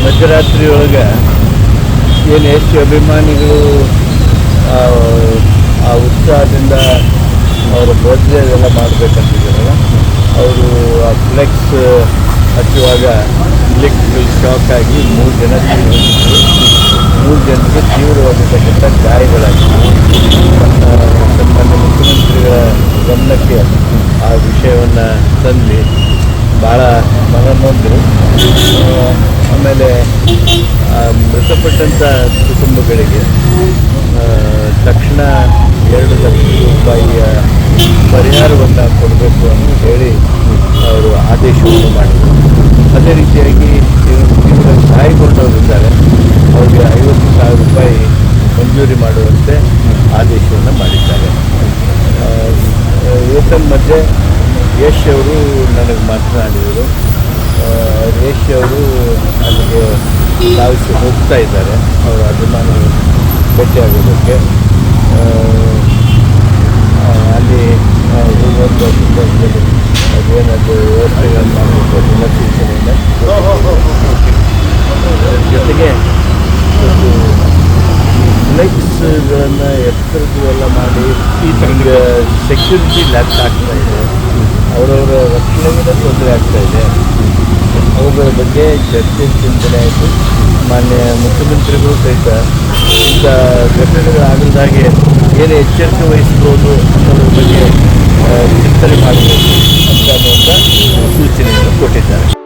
ರಾತ್ರಿ ಮಧ್ಯರಾತ್ರಿ ಒಳಗೆ ಏನು ಎಷ್ಟು ಅಭಿಮಾನಿಗಳು ಆ, ಉತ್ಸಾಹದಿಂದ ಅವರ ಬರ್ತ್ಡೇ ಅದೆಲ್ಲ ಮಾಡಬೇಕಂತಿದ್ದಾರಲ್ಲ ಅವರು ಆ ಫ್ಲೆಕ್ಸ್ ಹಚ್ಚುವಾಗ ಇಲೆಕ್ಟ್ರಿಕಲ್ ಶಾಕ್ ಆಗಿ ಮೂರು ಜನ ಮೂರು ಜನರಿಗೆ ತೀವ್ರವಾಗಿರ್ತಕ್ಕಂಥ ಗಾಯಗಳಾಗಿವೆ ನಮ್ಮ ಮುಖ್ಯಮಂತ್ರಿಗಳ ಗಮನಕ್ಕೆ ಆ ವಿಷಯವನ್ನು ತಂದು ಭಾಳ ಮನನೊಂದು ಮೃತಪಟ್ಟಂಥ ಕುಟುಂಬಗಳಿಗೆ ತಕ್ಷಣ ಎರಡು ಲಕ್ಷ ರೂಪಾಯಿಯ ಪರಿಹಾರವನ್ನು ಕೊಡಬೇಕು ಅಂತ ಹೇಳಿ ಅವರು ಆದೇಶವನ್ನು ಮಾಡಿದರು. ಅದೇ ರೀತಿಯಾಗಿ ಇವರು ತೀವ್ರ ಗಾಯಗೊಂಡವರಿದ್ದಾರೆ. ಅವರಿಗೆ ಐವತ್ತು ಸಾವಿರ ರೂಪಾಯಿ ಮಂಜೂರಿ ಮಾಡುವಂತೆ ಆದೇಶವನ್ನು ಮಾಡಿದ್ದಾರೆ. ಏತನ್ ಮಧ್ಯೆ ಯಶ್ ಅವರು ನನಗೆ ಮಾತನಾಡಿದರು. ಯಶ್ ಅವರು ಧಾವಿಸಿ ಹೋಗ್ತಾ ಇದ್ದಾರೆ. ಅವರ ಅಭಿಮಾನಿಗಳು ಭೇಟಿಯಾಗೋದಕ್ಕೆ. ಅಲ್ಲಿ ಹೋಗುವಂಥ ಸಂದರ್ಭದಲ್ಲಿ ಅದೇನದು ವ್ಯವಸ್ಥೆಗಳನ್ನು ಮಾಡಬೇಕು ಅದ್ರ ಜೊತೆಗೆ ಫ್ಲೆಕ್ಸ್ಗಳನ್ನು ಎತ್ತರದೆಲ್ಲ ಮಾಡಿ, ಈಗ ಸೆಕ್ಯೂರಿಟಿ ಲ್ಯಾಕ್ ಆಗ್ತಾ ಇದೆ. ಅವರವರ ರಕ್ಷಣೆಗೆ ತೊಂದರೆ ಆಗ್ತಾ ಇದೆ ಅವುಗಳ ಬಗ್ಗೆ ಚರ್ಚೆ ಚಿಂತನೆ ಆಯಿತು. ಮಾನ್ಯ ಮುಖ್ಯಮಂತ್ರಿಗಳು ಸಹಿತ ಇಂಥ ಘಟನೆಗಳಾಗದಾಗೆ ಏನು ಎಚ್ಚರಿಕೆ ವಹಿಸ್ಬೋದು ಅನ್ನೋದ್ರ ಬಗ್ಗೆ ಚಿಂತನೆ ಮಾಡಬೇಕು ಅಂತ ಅನ್ನುವಂಥ ಸೂಚನೆಯನ್ನು ಕೊಟ್ಟಿದ್ದಾರೆ.